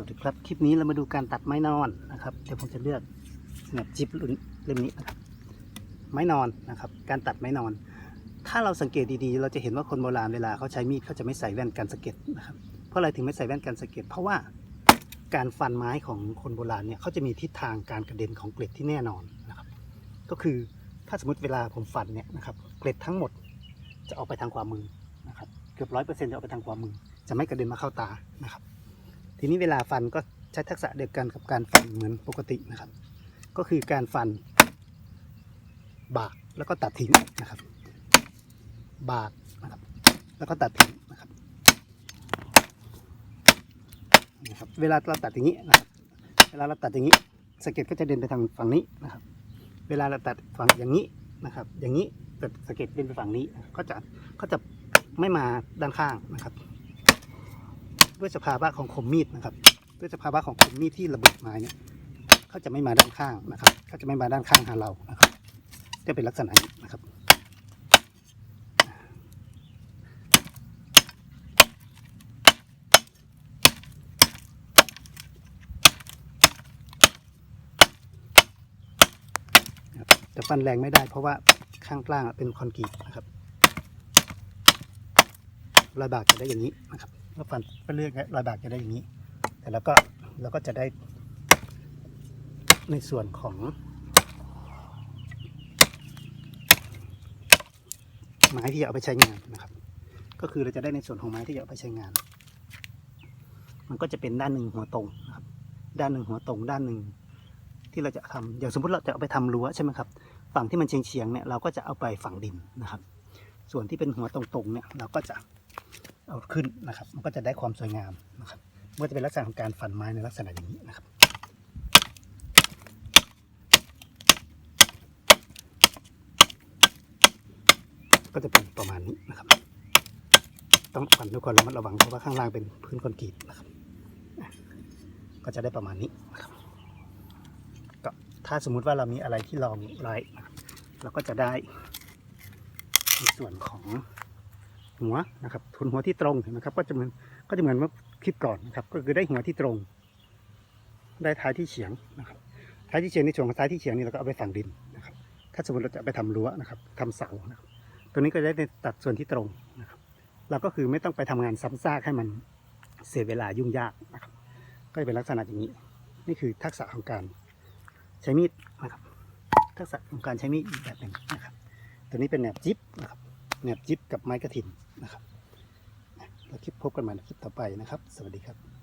วัสดีครับ คลิปนี้เรามาดูการตัดไม้นอนนะครับ เดี๋ยวผมจะเลือกแบบจิบรุ่นเล่มนี้นะครับ ไม้นอนนะครับ การตัดไม้นอน ถ้าเราสังเกตดีๆ เราจะเห็นว่าคนโบราณเวลาเขาใช้มีดเขาจะไม่ใส่แว่นกันสะเก็ดนะครับ เพราะอะไรถึงไม่ใส่แว่นกันสะเก็ด เพราะว่าการฟันไม้ของคนโบราณเนี่ยเขาจะมีทิศทางการกระเด็นของเกล็ดที่แน่นอนนะครับ ก็คือถ้าสมมติเวลาผมฟันเนี่ยนะครับ เกล็ดทั้งหมดจะออกไปทางขวามือนะครับ เกือบร้อยเปอร์เซ็นต์จะออกไปทางขวามือ จะไม่กระเด็นมาเข้าตานะครับ ทีนี้เวลาฟันก็ใช้ทักษะเดียวกันกับการฟันเหมือนปกตินะครับ ก็คือการฟัน บากแล้วก็ตัดทิ้งนะครับ บากนะครับ แล้วก็ตัดทิ้งนะครับนะครับ เวลาเราตัดอย่างนี้นะครับ เวลาเราตัดอย่างนี้สะเก็ดก็จะเดินไปทางฝั่งนี้นะครับ เวลาเราตัดฝั่งอย่างนี้นะครับ อย่างนี้แต่สะเก็ดเดินไปฝั่งนี้ ก็จะก็จะไม่มาด้านข้างนะครับ ด้วยสภาวะของคมมีดนะครับ ด้วยสภาวะของคมมีดที่ระเบิดไม้เนี่ยเขาจะไม่มาด้านข้างนะครับเขาจะไม่มาด้านข้างหาเรานะครับจะเป็นลักษณะนี้นะครับแต่ฟันแรงไม่ได้เพราะว่าข้างล่างเป็นคอนกรีตนะครับรอยบากจะได้อย่างนี้นะครับ แล้วฟันไปเรื่อยรอยบากจะได้อย่างนี้ แต่แล้วก็เราก็จะได้ในส่วนของไม้ที่จะเอาไปใช้งานนะครับ ก็คือเราจะได้ในส่วนของไม้ที่จะเอาไปใช้งาน มันก็จะเป็นด้านหนึ่งหัวตรงนะครับ ด้านหนึ่งหัวตรง ด้านหนึ่งที่เราจะทำอย่างสมมติเราจะเอาไปทำรั้วใช่ไหมครับ ฝั่งที่มันเฉียงเฉียงๆเนี่ยเราก็จะเอาไปฝังดินนะครับ ส่วนที่เป็นหัวตรงๆเนี่ยเราก็จะ เอาขึ้นนะครับ มันก็จะได้ความสวยงามนะครับมันก็จะเป็นลักษณะของการฝันไม้ในลักษณะอย่างนี้นะครับก็จะเป็นประมาณนี้นะครับ ต้องฝันด้วยความระมัดระวังเพราะว่าข้างล่างเป็นพื้นคอนกรีตนะครับ ก็จะได้ประมาณนี้นะครับก็ถ้าสมมุติว่าเรามีอะไรที่รองไว้นะครับเราก็จะได้ในส่วนของ หัวนะครับทุนหัวที่ตรงนไหมครับ ก็จะเหมือนก็จะเหมือนเมื่อคลิปก่อนนะครับ ก็คือได้หัวที่ตรง ได้ท้ายที่เฉียงนะครับท้ายที่เฉียงในส่วนของท้ายที่เฉียงนี่เราก็เอาไปฝังดินนะครับ ถ้าสมมติเราจะไปทำรั้วนะครับทำเสานะครับ ตัวนี้ก็ได้ตัดส่วนที่ตรงนะครับเราก็คือไม่ต้องไปทำงานซ้ำซากให้มันเสียเวลายุ่งยากนะครับ ก็จะเป็นลักษณะอย่างนี้ นี่คือทักษะของการใช้มีดนะครับ ทักษะของการใช้มีดอีกแบบหนึ่งนะครับ ตัวนี้เป็นแหนบจิ๊บนะครับ แหนบจิ๊บกับไม้กระถินนะครับแล้วคลิปพบกันใหม่ในคลิปต่อไปนะครับ สวัสดีครับ